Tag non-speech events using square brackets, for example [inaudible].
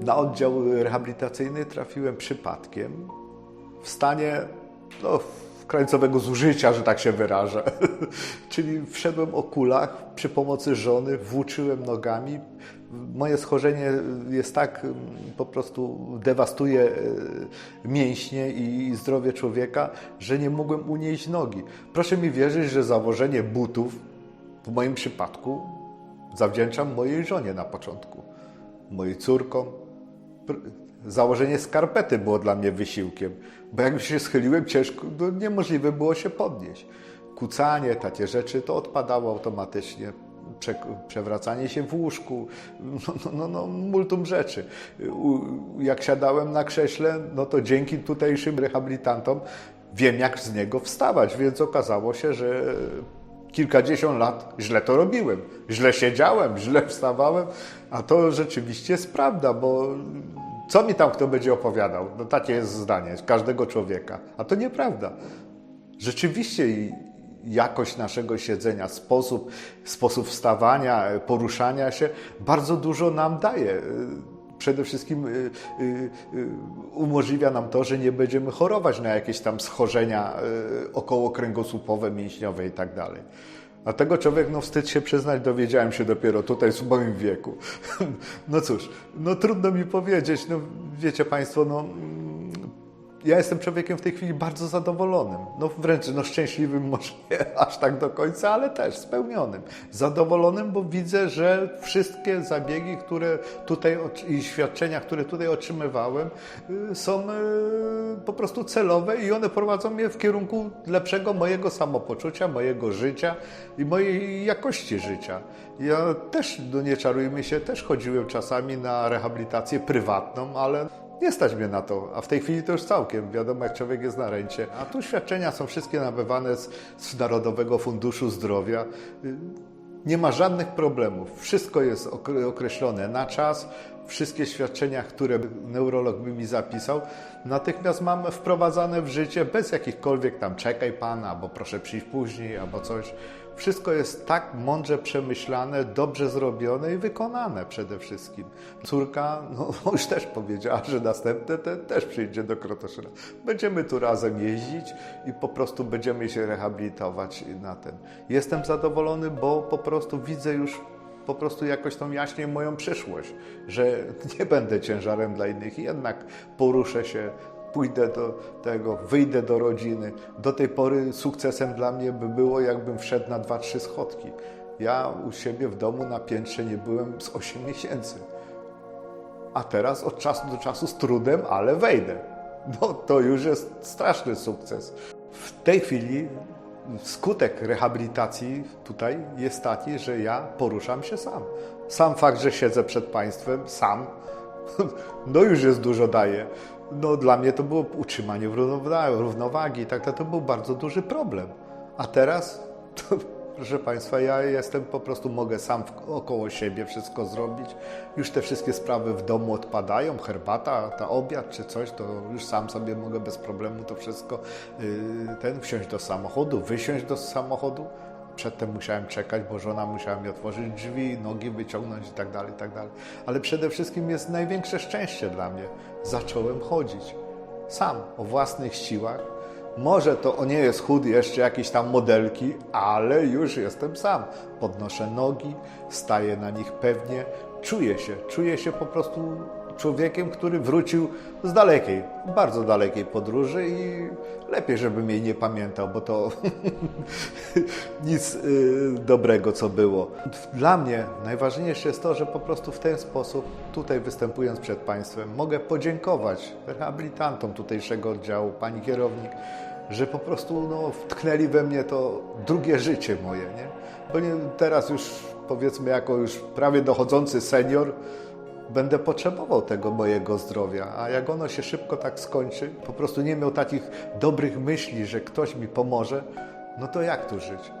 Na oddział rehabilitacyjny trafiłem przypadkiem w stanie no, krańcowego zużycia, że tak się wyrażę. [laughs] Czyli wszedłem o kulach przy pomocy żony, włóczyłem nogami. Moje schorzenie jest tak, po prostu dewastuje e, mięśnie i zdrowie człowieka, że nie mogłem unieść nogi. Proszę mi wierzyć, że założenie butów w moim przypadku zawdzięczam mojej żonie na początku, mojej córkom. Założenie skarpety było dla mnie wysiłkiem, bo jak się schyliłem ciężko, no niemożliwe było się podnieść. Kucanie, takie rzeczy, to odpadało automatycznie. Prze, przewracanie się w łóżku, [laughs] no, no, no, no multum rzeczy. Jak siadałem na krześle, no to dzięki tutejszym rehabilitantom wiem, jak z niego wstawać, więc okazało się, że kilkadziesiąt lat źle to robiłem. Źle siedziałem, źle wstawałem, a to rzeczywiście jest prawda, bo co mi tam kto będzie opowiadał? No takie jest zdanie każdego człowieka, a to nieprawda. Rzeczywiście jakość naszego siedzenia, sposób, sposób wstawania, poruszania się bardzo dużo nam daje. Przede wszystkim y, y, y, umożliwia nam to, że nie będziemy chorować na jakieś tam schorzenia okołokręgosłupowe, mięśniowe i tak. A tego człowiek, no wstyd się przyznać, dowiedziałem się dopiero tutaj w moim wieku. [laughs] No cóż, no trudno mi powiedzieć, no wiecie Państwo, no ja jestem człowiekiem w tej chwili bardzo zadowolonym. No wręcz no, szczęśliwym, [laughs] może nie aż tak do końca, ale też spełnionym. Zadowolonym, bo widzę, że wszystkie zabiegi, które tutaj i świadczenia, które tutaj otrzymywałem, y, są y, po prostu celowe i one prowadzą mnie w kierunku lepszego mojego samopoczucia, mojego życia i mojej jakości życia. Ja też, no nie czarujmy się, też chodziłem czasami na rehabilitację prywatną, ale nie stać mnie na to, a w tej chwili to już całkiem. Wiadomo, jak człowiek jest na rencie. A tu świadczenia są wszystkie nabywane z, z Narodowego Funduszu Zdrowia. Y, Nie ma żadnych problemów. Wszystko jest okre- określone na czas. Wszystkie świadczenia, które neurolog by mi zapisał, natychmiast mam wprowadzane w życie bez jakichkolwiek tam czekaj pan, albo proszę przyjść później, albo coś. Wszystko jest tak mądrze przemyślane, dobrze zrobione i wykonane przede wszystkim. Córka no, [laughs] już też powiedziała, że następne te, też przyjdzie do Krotoszyna. Będziemy tu razem jeździć i po prostu będziemy się rehabilitować na ten. Jestem zadowolony, bo po prostu widzę już po prostu jakoś tą jaśnie moją przyszłość, że [laughs] nie będę ciężarem dla innych i jednak poruszę się, pójdę do tego, wyjdę do rodziny. Do tej pory sukcesem dla mnie by było, jakbym wszedł na dwa, trzy schodki. Ja u siebie w domu na piętrze nie byłem z 8 miesięcy. A teraz od czasu do czasu z trudem, ale wejdę. No to już jest straszny sukces. W tej chwili skutek rehabilitacji tutaj jest taki, że ja poruszam się sam. Sam fakt, że siedzę przed państwem, sam, [laughs] no już jest dużo daje. No dla mnie to było utrzymanie równowagi, tak to, to był bardzo duży problem. A teraz, [laughs] proszę Państwa, ja jestem po prostu, mogę sam około siebie wszystko zrobić. Już te wszystkie sprawy w domu odpadają, herbata, ta obiad czy coś, to już sam sobie mogę bez problemu to wszystko, yy, ten, wsiąść do samochodu, wysiąść do samochodu. Przedtem musiałem czekać, bo żona musiała mi otworzyć drzwi, nogi wyciągnąć i tak dalej, i tak dalej. Ale przede wszystkim jest największe szczęście dla mnie. Zacząłem chodzić. Sam, o własnych siłach. Może to o nie jest chud jeszcze jakieś tam modelki, ale już jestem sam. Podnoszę nogi, staję na nich pewnie, czuję się, czuję się po prostu człowiekiem, który wrócił z dalekiej, bardzo dalekiej podróży i lepiej, żebym jej nie pamiętał, bo to [laughs] nic y, dobrego, co było. Dla mnie najważniejsze jest to, że po prostu w ten sposób, tutaj występując przed Państwem, mogę podziękować rehabilitantom tutejszego oddziału, pani kierownik, że po prostu no, wtknęli we mnie to drugie życie moje, nie? Bo nie, teraz już powiedzmy jako już prawie dochodzący senior, będę potrzebował tego mojego zdrowia, a jak ono się szybko tak skończy, po prostu nie miał takich dobrych myśli, że ktoś mi pomoże, no to jak tu żyć?